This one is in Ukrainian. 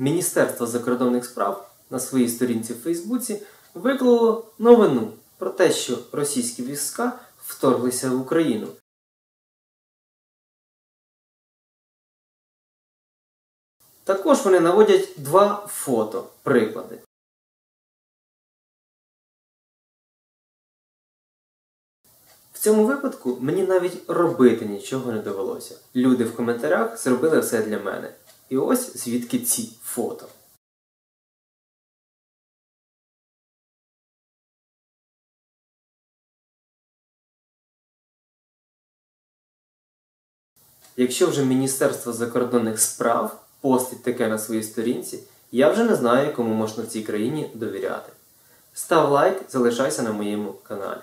Міністерство закордонних справ на своїй сторінці в Фейсбуці виклало новину про те, що російські війська вторглися в Україну. Також вони наводять два фото приклади. В цьому випадку мені навіть робити нічого не довелося. Люди в коментарях зробили все для мене. І ось звідки ці фото. Якщо вже Міністерство закордонних справ постить таке на своїй сторінці, я вже не знаю, кому можна в цій країні довіряти. Став лайк, залишайся на моєму каналі.